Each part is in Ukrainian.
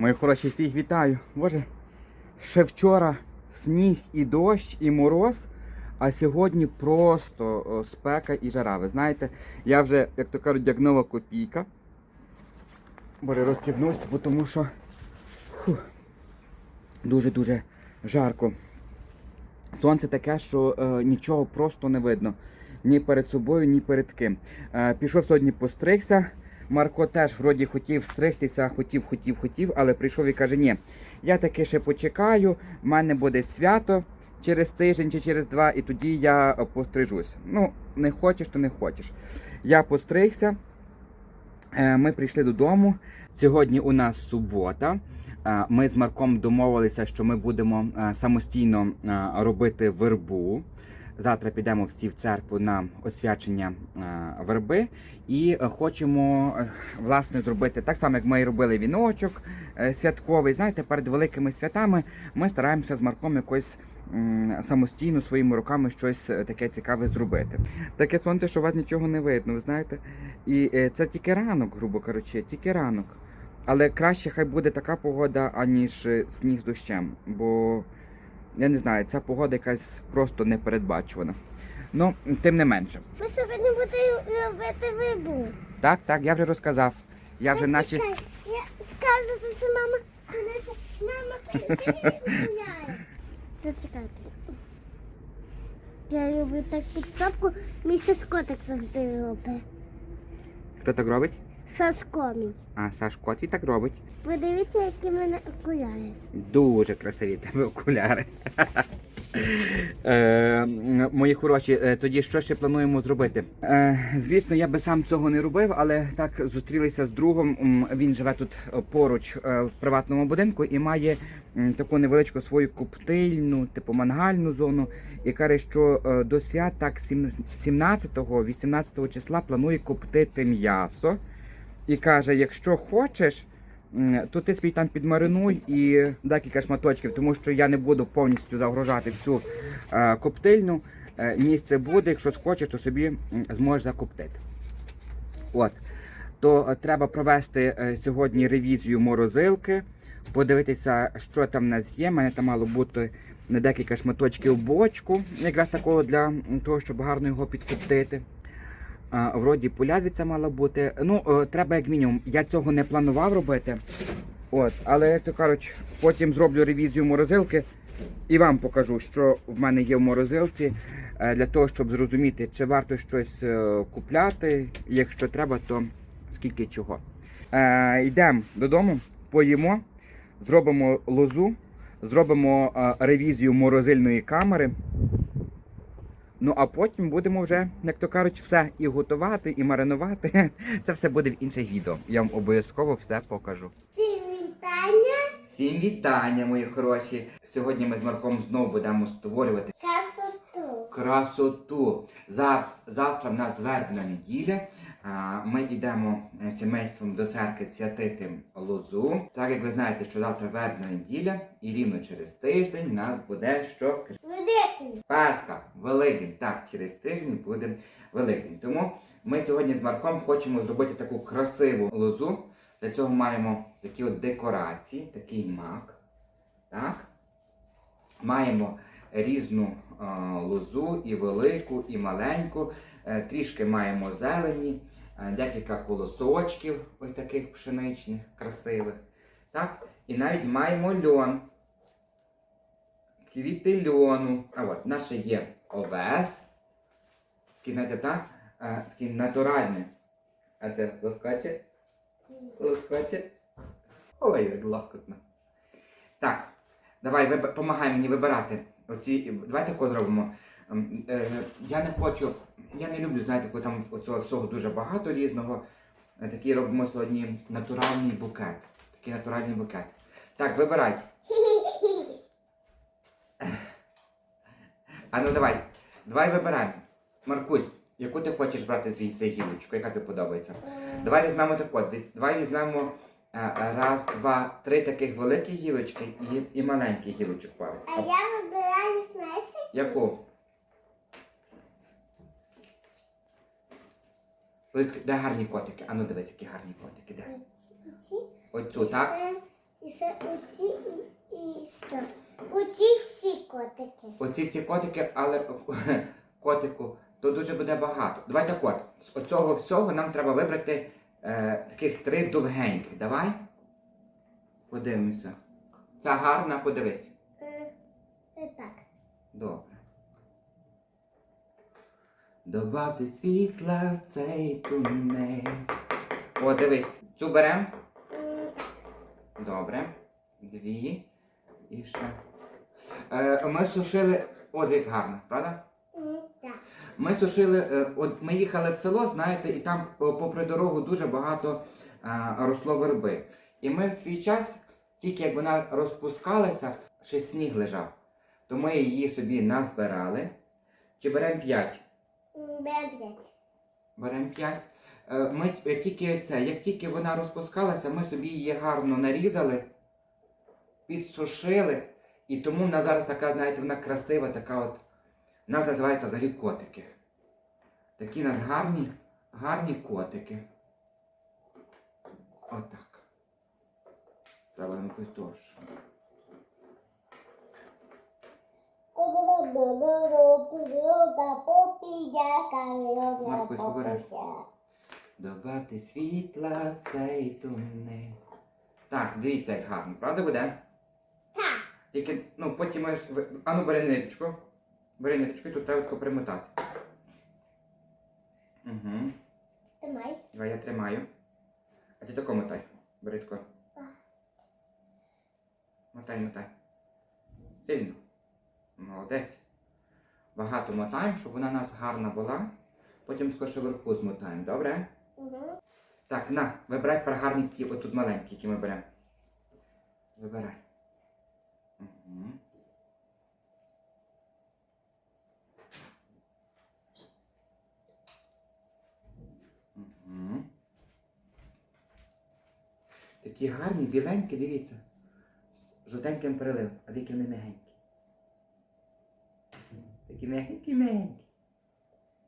Мої хороші, всіх вітаю. Боже, ще вчора сніг і дощ, і мороз, а сьогодні просто спека і жара. Ви знаєте, я вже, як то кажуть, як нова копійка. Боже, розстібнувся, бо тому що дуже-дуже жарко. Сонце таке, що е, нічого просто не видно. Ні перед собою, ні перед ким. Е, пішов сьогодні постригся. Марко теж вроді хотів стригтися, хотів, хотів, хотів, але прийшов і каже, ні, я таки ще почекаю, в мене буде свято через тиждень чи через два, і тоді я е, пострижусь. Ну, не хочеш, то не хочеш. Я постригся. Е, Ми прийшли додому. Сьогодні у нас субота. Е, Ми з Марком домовилися, що ми будемо самостійно робити вербу. Завтра підемо всі в церкву на освячення е, верби і хочемо е, власне зробити так само, як ми робили віночок е, святковий. Знаєте, перед великими святами ми стараємося з Марком якось самостійно своїми руками щось таке цікаве зробити. Таке сонце, що у вас нічого не видно, ви знаєте. І це тільки ранок, грубо кажучи, тільки ранок. Але краще хай буде така погода, аніж сніг з дощем. Бо я не знаю, ця погода якась просто непередбачувана. Ну, тим не менше. Ми сьогодні будемо робити вибух. Так, так, я вже розказав. Я вже наші. Я сказати, що мама мама. Зачекайте. Я люблю так підсобку, мій Сашко так завжди робить. Хто так робить? Сашко мій. А, Сашко, твій так робить. Подивіться, які в мене окуляри. Дуже красиві в тебе окуляри. Е, мої хороші, е, тоді що ще плануємо зробити? Е, звісно, я би сам цього не робив, але так зустрілися з другом. Він живе тут поруч в приватному будинку і має таку невеличку свою коптильну, типу мангальну зону. І каже, що до свят так 17-18 числа планує коптити м'ясо. І каже, якщо хочеш. То ти свій там підмаринуй і декілька шматочків, тому що я не буду повністю загружати всю е, коптильну. Е, місце буде, якщо схочеш, то собі зможеш закоптити. От. То е, треба провести сьогодні ревізію морозилки, подивитися, що там в нас є. У мене там мало бути на декілька шматочків бочку, якраз такого для того, щоб гарно його підкоптити. Вроді полядвиця мала бути. Ну, е, треба як мінімум. Я цього не планував робити. От, але то кажуть, потім зроблю ревізію морозилки і вам покажу, що в мене є в морозилці, е, для того, щоб зрозуміти, чи варто щось е, купляти. Якщо треба, то скільки чого. Е, йдемо додому, поїмо, зробимо лозу, зробимо ревізію морозильної камери. Ну а потім будемо вже, як то кажуть, все і готувати, і маринувати. Це все буде в інших відео. Я вам обов'язково все покажу. Всім вітання. Всім вітання, мої хороші! Сьогодні ми з Марком знову будемо створювати Красоту. красоту. Зав... Завтра в нас вербна неділя. А, Ми йдемо е, сімейством до церкви святити лозу. Так як ви знаєте, що завтра вербна неділя, і рівно через тиждень в нас буде що Великий. Пасха, Великдень. Так, через тиждень буде Великдень. Тому ми сьогодні з Марком хочемо зробити таку красиву лозу. Для цього маємо такі от декорації, такий мак. Так? Маємо різну е, лозу, і велику, і маленьку. Е, трішки маємо зелені, е, декілька колосочків, ось таких пшеничних, красивих. Так? І навіть маємо льон квіти льону. А от наше є овес. Такий, знаєте, так? Такий натуральний. А це лоскоче? Лоскоче? Ой, як лоскотно. Так, давай, виб... помагай мені вибирати. Оці... Давай тако зробимо. Ем, е, Я не хочу, я не люблю, знаєте, коли там оцього всього дуже багато різного. Е, Такий робимо сьогодні натуральний букет. Такий натуральний букет. Так, вибирай. А ну давай, давай вибираємо. Маркусь, яку ти хочеш брати звідси гілочку, яка тобі подобається? Давай візьмемо так давай візьмемо е, раз, два, три таких великі гілочки і, і маленьких гілочок пари. А я вибираю знаєш, Яку? Де гарні котики? А ну дивись, які гарні котики, де? Оцю, так? Це і ще оці і, і все. Оці всі котики. Оці всі котики, але котику, то дуже буде багато. Давайте кот. З оцього всього нам треба вибрати е, таких три довгеньких. Давай. Подивимося. Ця гарна, подивись. Е, е, так. Добре. Добавте світла в цей тунель. О, дивись, цю беремо. М, Добре. Дві. І ще. Е, ми сушили. О, як гарно, правда? Так. Ми сушили, е, от ми їхали в село, знаєте, і там по- попри дорогу дуже багато е, росло верби. І ми в свій час, тільки як вона розпускалася, ще сніг лежав. То ми її собі назбирали. Чи беремо 5? М, Берем п'ять. Беремо 5. Ми як тільки це, як тільки вона розпускалася, ми собі її гарно нарізали, підсушили. І тому вона зараз така, знаєте, вона красива, така от. Нас називається взагалі котики. Такі у нас гарні, гарні котики. Отак. Треба якось довше. Маркусь. Добавте світла цей тунель. Так, дивіться, як гарно, правда буде? Так. Тільки, ну, потім ми... ж- ви- ну, бери ниточку. Бери ниточку і тут треба примотати. Угу. Тримай. Давай я тримаю. А ти тако мотай. Бери тако. Так. Мотай, мотай. Сильно. Молодець. Багато мотаємо, щоб вона у нас гарна була. Потім тако ще вверху змотаємо, добре? Угу. Так, на, вибирай тепер гарні такі, отут маленькі, які ми беремо. Вибирай. Угу. Угу. Такі гарні, біленькі, дивіться. З жовтеньким переливом, а такі вони м'ягенькі. Такі м'ягенькі, м'ягенькі.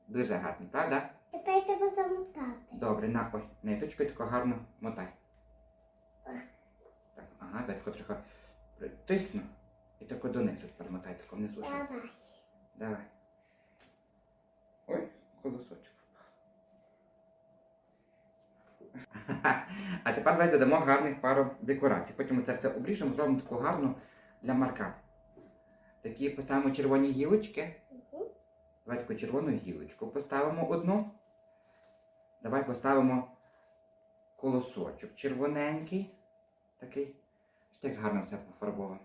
Дуже гарні, правда? Тепер треба замотати. Добре, на ой, ниточкою тако гарно мотай. Так, ага, дай тако трохи притисну. І тако донизу тепер мотай, тако внизу. ще. Давай. Давай. Ой, колосочок впав. А тепер давайте додамо гарних пару декорацій. Потім ми це все обріжемо, зробимо таку гарну для марка. Такі поставимо червоні гілочки. Угу. Давай таку червону гілочку поставимо одну. Давай поставимо колосочок червоненький. Такий. Ось так гарно все пофарбовано.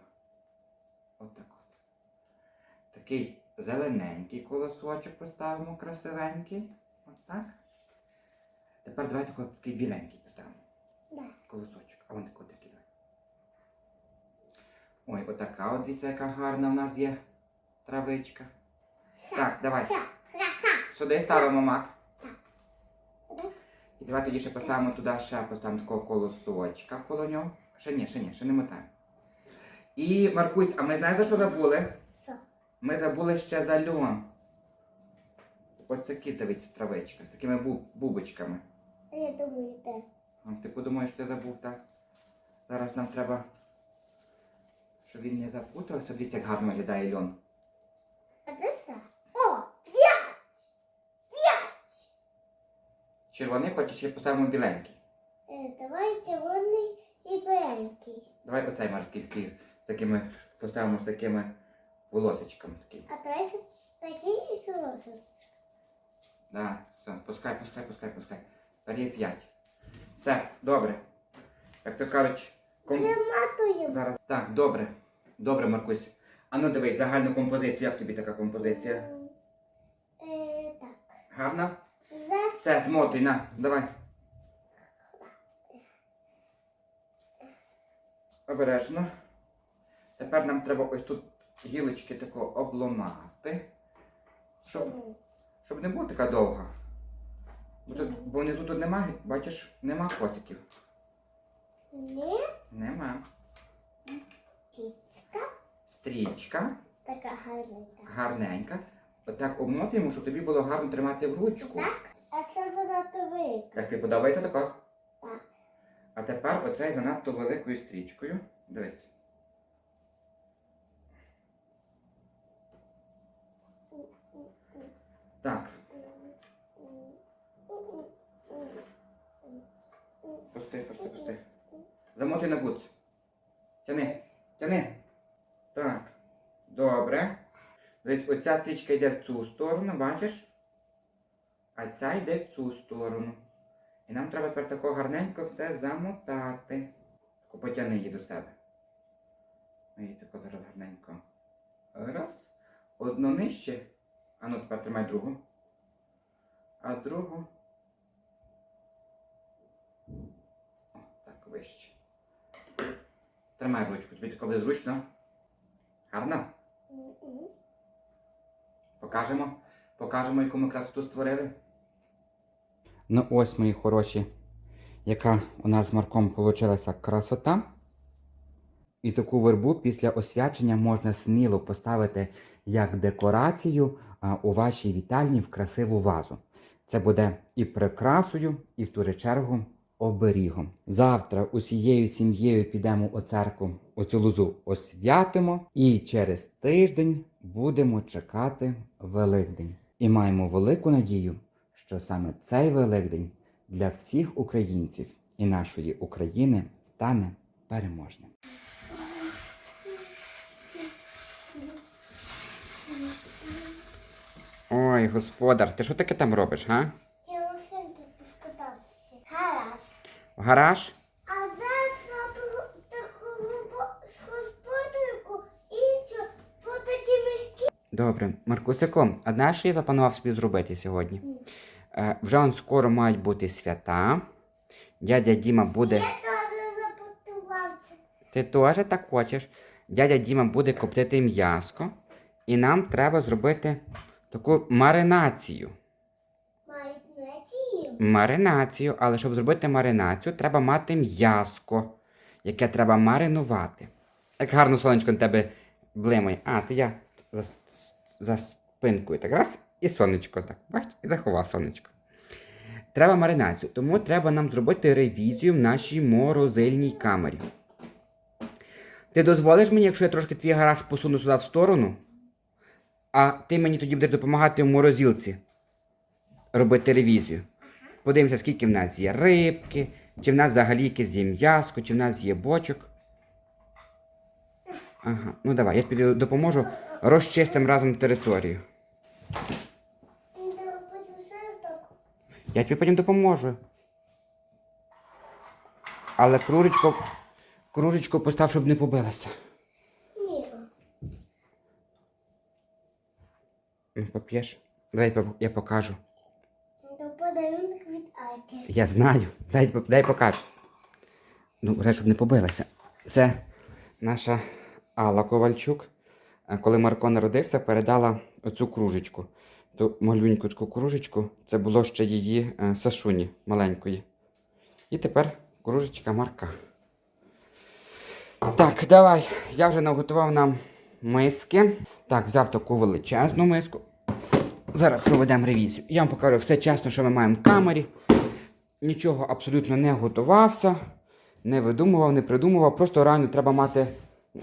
Отак от. Такий зелененький колосочок поставимо, красивенький. Отак. Тепер давай такий біленький поставимо. Да. Колосочок. А вон такий. Ой, отака от дивіться, яка гарна в нас є травичка. Так, давай. Сюди ставимо мак. Так. І давай тоді ще поставимо туди ще поставимо такого колосочка коло нього. Ще ні, ще ні, ще не мотаємо. І Маркусь, а ми знаєте, що забули? Ми забули ще за льон. Ось такі дивіться травичка з такими бу- бубочками. А Я думаю, де. Ти подумаєш, ти забув, так? Зараз нам треба, щоб він не запутався. Дивіться, як гарно виглядає льон. А де це? О, п'ять! П'ять! Червоний хочеш, чи поставимо біленький? Е, Давай червоний і беленький. Давай оцей кільки з такими поставимо з такими волосечками. Такі. А давай такий і солосий. Да, все, пускай, пускай, пускай, пускай. Тепер є п'ять. Все, добре. Як то кажуть, ком... Заматуємо. зараз. Так, добре. Добре, Маркусь. А ну дивись, загальну композицію. Як тобі така композиція? Е, так. Гарна? За Все, змотуй, на, давай. Обережно. Тепер нам треба ось тут гілочки тако обломати. Щоб, щоб не була така довга. Бо, тут, бо внизу тут нема, бачиш, нема котиків. Не Нема. Тіцка. Стрічка Така гарненька. гарненька. Отак обмотуємо, щоб тобі було гарно тримати в ручку. Так? А це занадто велика. Як тобі подобається тако? Так. А тепер оцей занадто великою стрічкою. Дивись. Так, пусти, пусти, пусти. Замотуй на гудз. Тяни, тяни. Так. Добре. Дивись, оця стрічка йде в цю сторону, бачиш? А ця йде в цю сторону. І нам треба тепер тако гарненько все замотати. Тако потягни її до себе. І тако зараз гарненько. Раз. Одну нижче. А ну тепер тримай другу. А другу. О, так, вище. Тримай ручку, тобі тако буде зручно. Гарно? Покажемо. Покажемо, яку ми красоту створили. Ну ось, мої хороші, яка у нас з Марком вийшла красота. І таку вербу після освячення можна сміло поставити як декорацію у вашій вітальні в красиву вазу. Це буде і прикрасою, і в ту же чергу оберігом. Завтра усією сім'єю підемо у церкву, оцю лозу освятимо, і через тиждень будемо чекати Великдень. І маємо велику надію, що саме цей Великдень для всіх українців і нашої України стане переможним. Ой, господар, ти що таке там робиш, га? В гараж? А зараз зробимо таку іншу по такі легкі. Добре, Маркусико, а знаєш, що я запланував собі зробити сьогодні? Е, вже он скоро мають бути свята. Дядя Діма буде. Я теж запутувався. Ти теж так хочеш. Дядя Діма буде коптити м'яско. І нам треба зробити таку маринацію. Маринацію, але щоб зробити маринацію, треба мати м'яско, яке треба маринувати. Як гарно сонечко на тебе блимає. А, то я за, за спинкою так раз і сонечко так. Бачиш, і заховав сонечко. Треба маринацію, тому треба нам зробити ревізію в нашій морозильній камері. Ти дозволиш мені, якщо я трошки твій гараж посуну сюди в сторону, а ти мені тоді будеш допомагати в морозилці робити ревізію. Подивимося, скільки в нас є рибки, чи в нас взагалі якесь є м'яско, чи в нас є бочок. Ага, ну давай, я тобі допоможу, розчистимо разом територію. Я тобі потім допоможу. Але кружечко, кружечко постав, щоб не побилася. Ні. Поп'єш? Давай я покажу. Подарунок від Айки. Я знаю. Дай, дай покажу. Ну, врешті, щоб не побилася. Це наша Алла Ковальчук. Коли Марко народився, передала оцю кружечку. Ту малюньку таку кружечку. Це було ще її е, Сашуні маленької. І тепер кружечка Марка. Так, давай. Я вже наготував нам миски. Так, взяв таку величезну миску. Зараз проведемо ревізію. Я вам покажу все чесно, що ми маємо в камері. Нічого абсолютно не готувався, не видумував, не придумував. Просто реально треба мати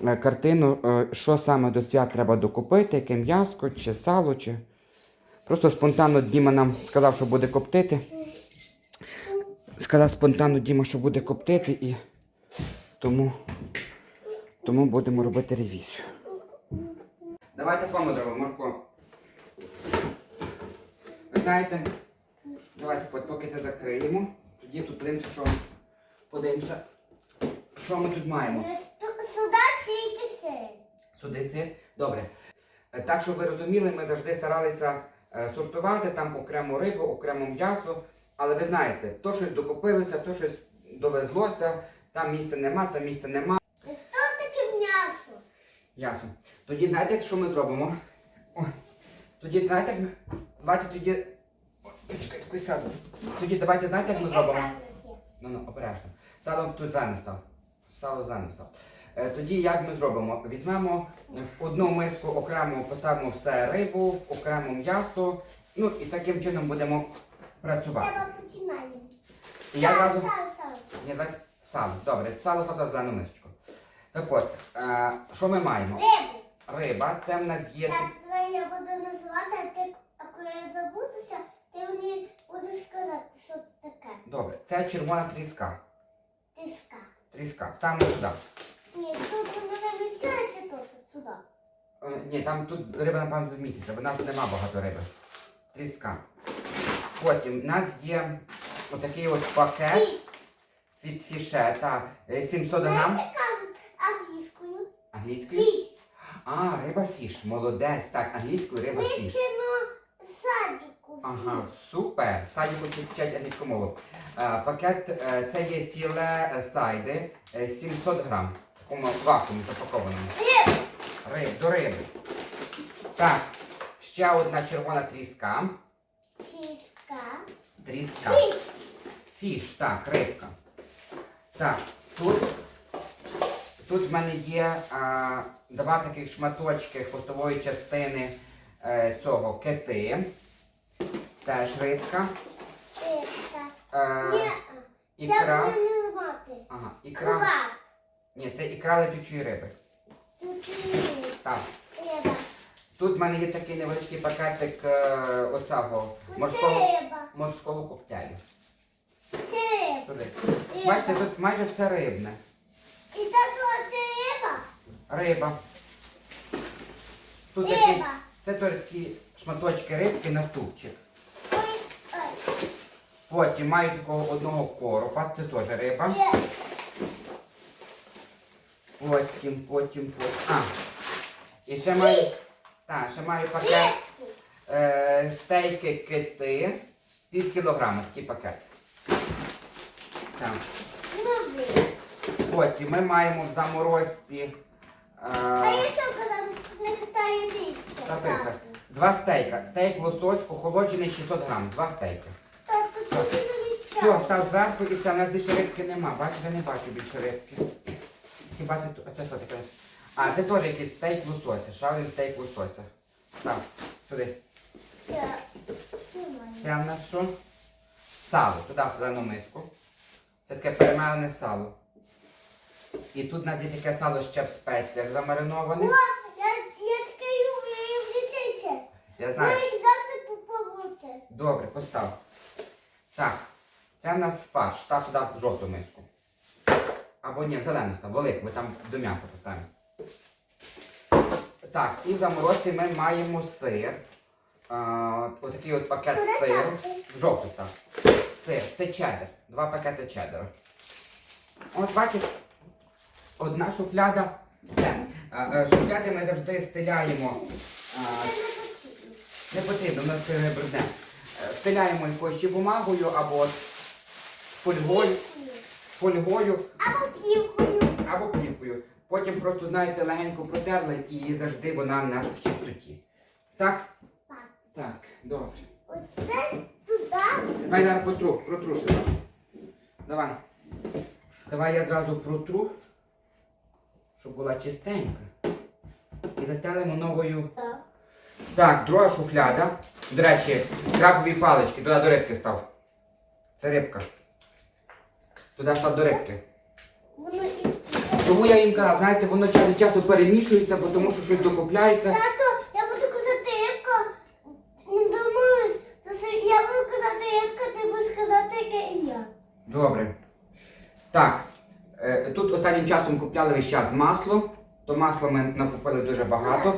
е, картину, е, що саме до свят треба докупити, яке м'яско, чи сало, чи. Просто спонтанно Діма нам сказав, що буде коптити. Сказав спонтанно Діма, що буде коптити, і тому, тому будемо робити ревізію. Давайте зробимо, Марко. Знаєте, давайте поки це закриємо. Тоді тут подивимося, що подивимося, що ми тут маємо. Сюди тільки сир. Сюди сир. Добре. Е, Так, щоб ви розуміли, ми завжди старалися е, сортувати там окрему рибу, окремо м'ясо. Але ви знаєте, то щось докупилося, то щось довезлося, там місця нема, там місця нема. Що таке м'ясо? Ясно. Тоді знаєте, що ми зробимо? Тоді знаєте. Давайте тоді. Ой, такий сяду. Тоді давайте знаєте, як ми зробимо? Ну, ну, обережно. Сало тут зелено став. Сало зелено став. Е, тоді як ми зробимо? Візьмемо в одну миску окремо поставимо все рибу, окремо м'ясо. Ну і таким чином будемо працювати. Треба починаємо. І я Сало, зразу. сало, сало. Ні, давайте Сало. Добре, сало сало зелену мисочку. Так от, е, що ми маємо? Рибу. Риба, це в нас є. Так, давай я буду називати, а ти, коли я забудуся, ти мені будеш сказати, що це таке. Добре, це червона тріска. Тиска. Тріска. Ставимо сюди. Ні, тут вона вміщається тут, сюди. Е, ні, там тут риба, напевно, тут міститься, бо в нас нема багато риби. Тріска. Потім в нас є отакий от пакет від фішета е, 700 грам. Знаєте, кажуть англійською? Англійською? Фіс. А, риба фіш. Молодець. Так, англійською риба фіш. Ага, супер. Садіку вчать англійську мову. Е, пакет е, це є філе е, сайди е, 700 грам. В такому вакуумі запакованому. Риб. До риби. Так, ще одна червона тріска. Тріска. Фіс. Фіш, так, рибка. Так, тут, тут в мене є а, два таких шматочки хвостової частини е, цього кити. Теж рибка. Тиска. Е, це ікра. буде не звати. Ага, ікра. Ні, це ікра летючої риби. Тут. Так. Риба. Тут в мене є такий невеличкий пакетик е, оцього морського, риба. морського коктейлю. Це риба. Туди. Риба. Бачите, тут майже все рибне. І та що це риба? Риба. Тут такі, Риба. це такі шматочки рибки на супчик. Потім маю такого одного коропа, це теж риба. Потім, потім, потім. А. І ще маю. Так, ще маю пакет е, стейки кити. Пів кілограма такий пакет. Так. Потім ми маємо в заморозці. А Е, я не хитаю лістя. два стейка. Стейк лосось охолоджений 600 грам. Два стейки. Все, став зверху і все, у нас більше рибки нема. Бачите, не бачу більше рибки. Хіба це, ту- це що таке? А, це теж якийсь стейк лосося, один стейк лосося. Так, сюди. Це в нас що? Сало. Туди в зелену миску. Це таке перемелене сало. І тут у нас є таке сало ще в спеціях замариноване. О, я, я таке люблю, я люблю це. Я знаю. і завтра попробую це. Добре, постав. Так, це в нас фарш. Став в жовту миску. Або ні, зелену став, велику, ми там до м'яса поставимо. Так, і в заморозці ми маємо сир. А, отакий от пакет сиру. Жовту став. Сир, це чеддер. Два пакети чеддера. От бачиш, одна шуфляда. Все. А, е, Шуфляди ми завжди встиляємо. не потрібно. ми це брудне. Е, Стиляємо якоюсь чи бумагою або фольгою, фольгою Або плівкою. або плівкою. Потім просто, знаєте, легенько протерли і завжди вона в нас в чистоті. Так? Так. Так, добре. Оце туди. Давай зараз протру, протру ще. Давай. Давай я зразу протру, щоб була чистенька. І застелимо новою. Так. Так, друга шуфляда. До речі, крапові палички, туди до рибки став. Це рибка. Туди став до рибки. Воно і... Тому я їм казав, знаєте, воно час від часу перемішується, бо тому що щось докупляється. Тато, я буду казати рибка. Не домовились. То це Я буду казати рибка, ти будеш казати яке ім'я. Добре. Так. е, Тут останнім часом купляли весь час масло. То масло ми накупили дуже багато.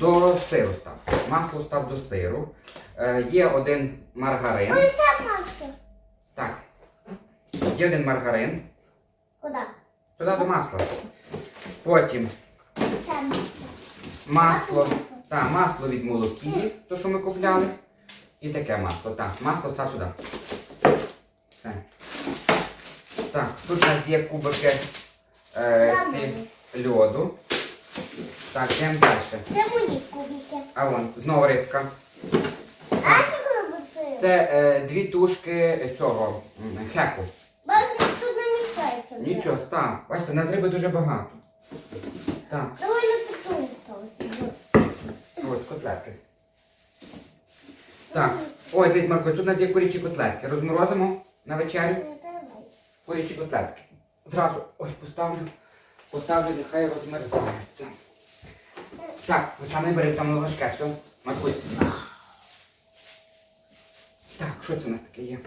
До сиру став. Масло став до сиру. Е, Є один маргарин. Масло. Так. Є один маргарин. Куди? Туди до масла. Потім масло. Так, масло від молокі, то що ми купляли. І таке масло. Так, масло став сюди. Все. Так, тут у нас є кубики е, ці льоду. Так, йдемо далі. Це мої кубики. А вон, знову рибка. Це? Це е, дві тушки цього хеку. Бачиш, тут не мішається. вже. Нічого, став. Бачите, на риби дуже багато. Так, Давай на потом ось котлетки. Так. Ой, дивись, Марко, тут у нас є курячі котлетки. Розморозимо на вечерю Ну, курячі котлетки. зразу ось поставлю, поставлю, нехай розмерзається. Так, Оксана, бери там важке, все. Маркуй. Так, що це в нас таке є?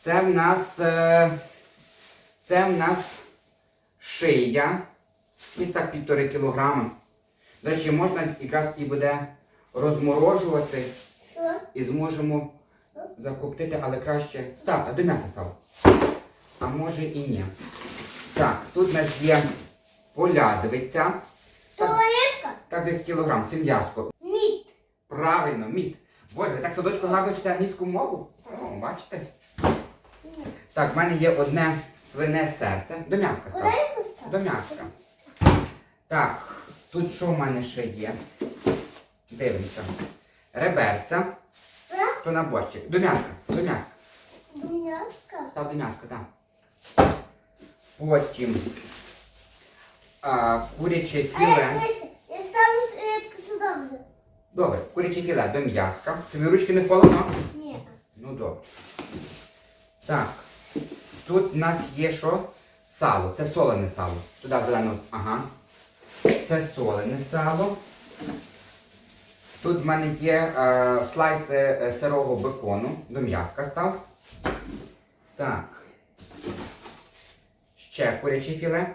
Це в нас. е, Це в нас шия. Ось так півтори кілограми. До речі, можна якраз і буде розморожувати і зможемо закоптити, але краще. Став, а до м'яса став. А може і ні. Так, тут у нас є полядвиця. Рибка? Так десь кілограм, це м'яско. Ні. Правильно, мід. Боже, ви так садочку гарно читає англійську мову? О, бачите? Так, в мене є одне свине серце. До м'яска Куди став. До м'яска. Так, тут що в мене ще є? Дивимося. Реберця. То на борщик. До м'яска. До м'яска. М'яска. Став до м'яска, так. Потім а, куряче я, філе. я ставлю рибку сюди вже. Добре, куряче філе до м'яска. Тобі ручки не холодно? Ні. Ну добре. Так. Тут в нас є що? Сало. Це солене сало. Туди зелено. Ага. Це солене сало. Тут в мене є е, слайси е, сирого бекону. До м'яска став. Так. Ще куряче філе.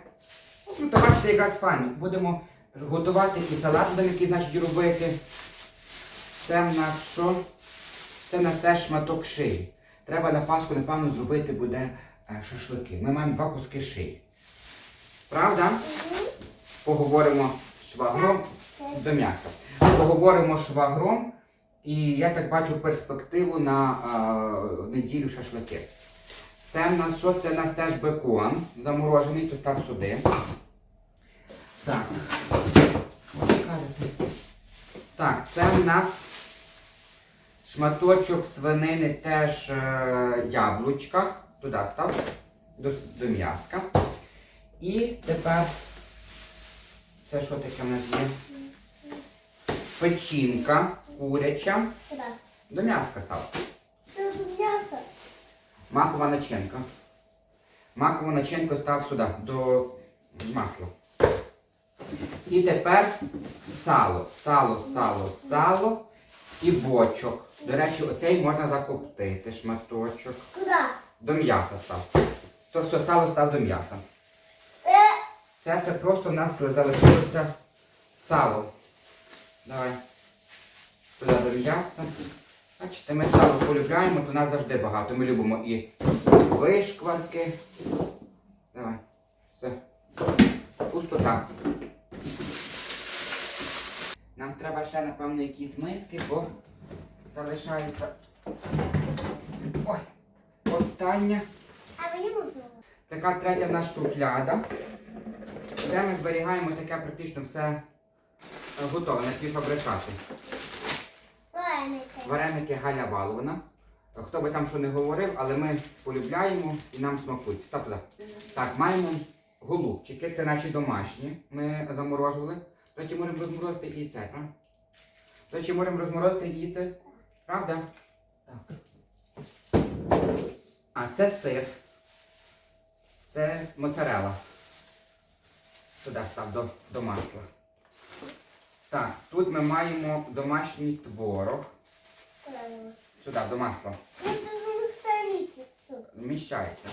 Ну, то бачите, якраз файно. Будемо готувати і салат будемо значить, робити. Це в нас що? Це в нас теж шматок шиї. Треба на Пасху, напевно, зробити буде шашлики. Ми маємо два куски шиї. Правда? Мгм. Поговоримо швагром до м'яса. Поговоримо швагром, і я так бачу перспективу на е, неділю шашлики. Це в нас що? Це в нас теж бекон заморожений, то став сюди. Так. Так, це в нас шматочок свинини теж е, яблучка. Туди став. До, до м'яска. І тепер це що таке в нас є? Печінка куряча. сюди. До м'яска став. Це м'ясо. Макова начинка. Макову начинку став сюди, до масла. І тепер сало. Сало, сало, сало і бочок. До речі, оцей можна закоптити шматочок. Куди? До м'яса став. То все сало став до м'яса. Це все просто в нас залишилося сало. Давай. Туди до м'яса. Бачите, ми сало полюбляємо, то нас завжди багато. Ми любимо і вишкварки. Давай. Все. Пустота. Нам треба ще, напевно, якісь миски, бо залишається. Ой, остання. Така третя нас шуфляда. Де ми зберігаємо таке практично все е, готове на ті фабрикати. Вареники. Вареники Галя Валовна. Хто би там що не говорив, але ми полюбляємо і нам смакують. Став туди. Так, маємо голубчики, це наші домашні. Ми заморожували. До речі, можемо розморозити і це, правда? До речі, можемо розморозити і їсти. Правда? Так. А це сир. Це моцарела. Сюди став до, до масла. Так, тут ми маємо домашній творог. Сюди, до масла. Вміщається.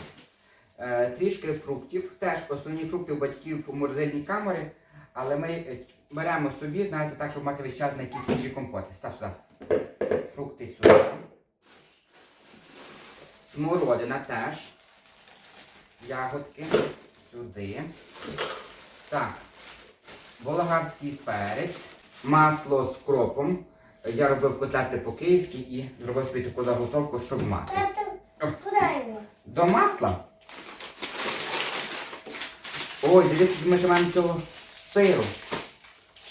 Е, трішки фруктів. Теж основні фрукти у батьків у морозильній камері, але ми е, беремо собі, знаєте, так, щоб мати весь час на якісь свіжі компоти. Став сюди. Фрукти сюди. Смородина теж. Ягодки. Сюди. Так. Болгарський перець. Масло з кропом. Я робив котлети по-київськи і зробив собі таку заготовку, щоб мати. Його? До масла. Ой, дивіться, ми ще маємо цього сиру.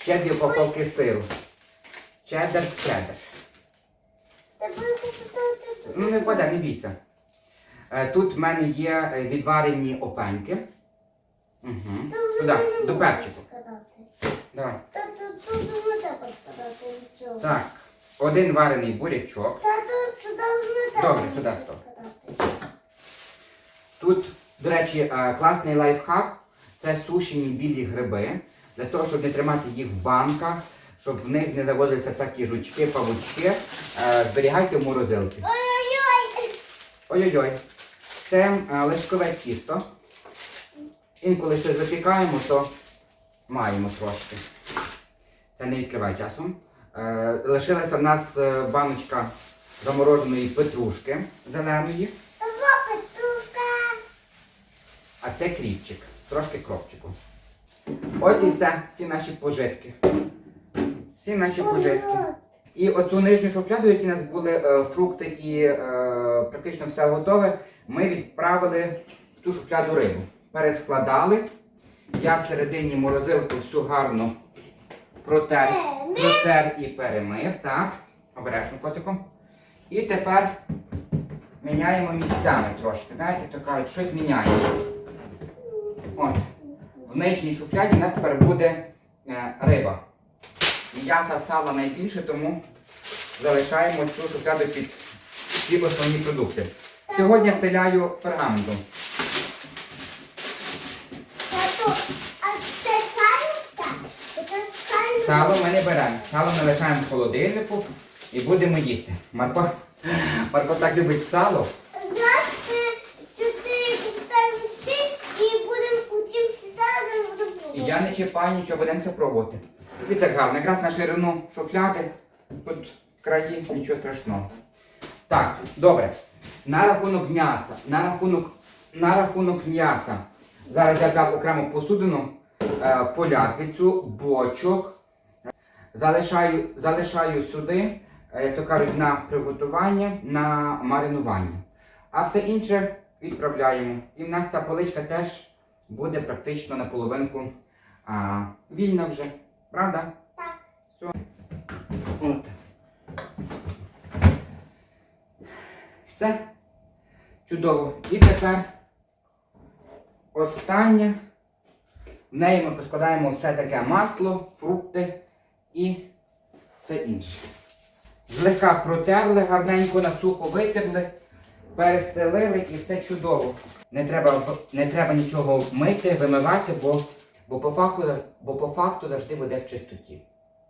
Ще дві упаковки сиру. Чеддер, тут. Ну не впаде, не бійся. Е, Тут в мене є е, відварені опеньки. Угу. Сюди, до перчику. Давай. Тато, тут не треба сказати нічого. Так. Один варений бурячок. Тато, сюди не треба. Добре, сюди сказати. Тут До речі, е, класний лайфхак це сушені білі гриби. Для того, щоб не тримати їх в банках, щоб в них не заводилися всякі жучки, павучки. Зберігайте в морозилці. Ой-ой-ой. Ой-ой-ой. Це е, листкове тісто. Інколи щось запікаємо, то маємо трошки. Це не відкривай часом. Е, лишилася в нас е, баночка замороженої петрушки зеленої, Ова, Петрушка. а це кріпчик. Трошки кропчику. Ось і все, всі наші пожитки. Всі наші пожитки. І оцю нижню шухляду, які у нас були фрукти і практично все готове, ми відправили в ту шухляду рибу. Перескладали. Я всередині морозилку всю гарно протер, протер і перемив. Так, обережно котиком. І тепер міняємо місцями трошки. Знаєте, то кажуть, щось міняємо. От. В нижній шухляді у нас тепер буде е, риба. М'яса сала найбільше, тому залишаємо цю шухляду під ці основні продукти. Сьогодні стеляю пергаментом. Тату, а це сальса. Сало ми не беремо. Сало ми лишаємо в холодильнику і будемо їсти. Марко, Марко так любить сало. Знаєш, е, що ти поставиш і будемо у цім сідати І я не чіпаю нічого, будемо все пробувати. І так гарно, якраз на ширину шухляди, тут краї нічого страшного. Так, добре. На рахунок м'яса, на рахунок, на рахунок м'яса. Зараз я взяв окрему посудину, е, полядвицю, бочок. Залишаю, залишаю сюди, е, як то кажуть, на приготування, на маринування. А все інше відправляємо. І в нас ця поличка теж буде практично на половинку а, вільна вже. Правда? Так. Все. От. Все. Чудово. І тепер останнє. В неї ми поскладаємо все таке масло, фрукти і все інше. Злегка протерли, гарненько на сухо витерли, перестелили і все чудово. Не треба, не треба нічого мити, вимивати, бо, бо, по факту, бо по факту завжди буде в чистоті.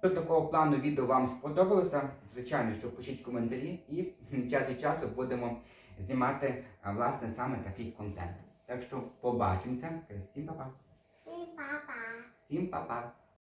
Якщо такого плану відео вам сподобалося, звичайно, що пишіть коментарі і час від часу будемо знімати власне саме такий контент. Так що побачимося. Всім па-па. Всім па-па. Всім па-па.